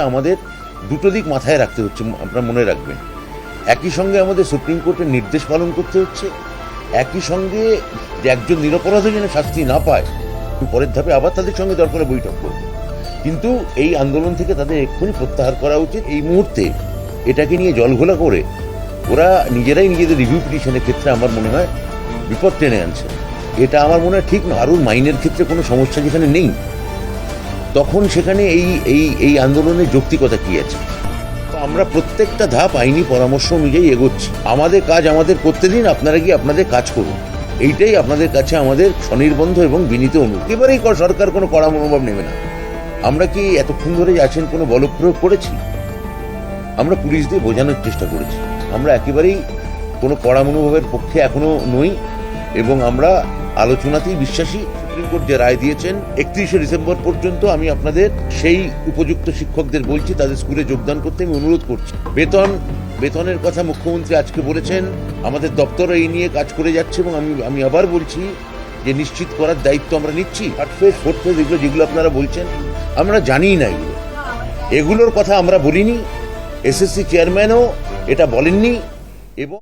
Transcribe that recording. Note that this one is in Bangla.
আমাদের দুটো দিক মাথায় রাখতে হচ্ছে আপনারা মনে রাখবেন। একই সঙ্গে আমাদের সুপ্রিম কোর্টের নির্দেশ পালন করতে হচ্ছে, একই সঙ্গে যে একজন নিরপরাধ যেন শাস্তি না পায়, পরের ধাপে আবার তাদের সঙ্গে দরকারে বৈঠক করব। কিন্তু এই আন্দোলন থেকে তাদের এক্ষুনি প্রত্যাহার করা উচিত। এই মুহূর্তে এটাকে নিয়ে জলঘোলা করে ওরা নিজেরাই নিজেদের রিভিউ পিটিশনের ক্ষেত্রে আমার মনে হয় বিপদ টেনে আনছে। এটা আমার মনে হয় ঠিক না। আরও মাইনের ক্ষেত্রে কোনো সমস্যা যেখানে নেই। তখন সেখানে এই এই এই আন্দোলনের যৌক্তিকতা কী আছে? তো আমরা প্রত্যেকটা ধাপ আইনি পরামর্শ অনুযায়ী এগোচ্ছি। আমাদের কাজ আমাদের করতে দিন, আপনারা গিয়ে আপনাদের কাজ করুন। এইটাই আপনাদের কাছে আমাদের স্বনির্বন্ধ এবং বিনীত অনুরোধ। এবারেই ক- সরকার কোনো কড়া মনোভাব নেবে না। আমরা কি এতক্ষণ ধরে আছেন কোনো বলপ্রয়োগ করেছি? আমরা পুলিশ দিয়ে বোঝানোর চেষ্টা করেছি। আমরা একেবারেই কোনো কড়া মনোভাবের পক্ষে এখনও নই এবং আমরা আলোচনাতেই বিশ্বাসী। সুপ্রিম কোর্ট যে রায় দিয়েছেন, একত্রিশে ডিসেম্বর পর্যন্ত আমি আপনাদের সেই উপযুক্ত শিক্ষকদের বলছি, তাদের স্কুলে যোগদান করতে আমি অনুরোধ করছি। বেতন, বেতনের কথা মুখ্যমন্ত্রী আজকে বলেছেন, আমাদের দপ্তর এই নিয়ে কাজ করে যাচ্ছে এবং আমি আমি আবার বলছি যে নিশ্চিত করার দায়িত্ব আমরা নিচ্ছি। থার্ড ফেজ ফোর্থ ফেজ এগুলো যেগুলো আপনারা বলছেন, আমরা জানিই না এগুলো। এগুলোর কথা আমরা বলিনি, এসএসসি চেয়ারম্যানও এটা বলেননি এবং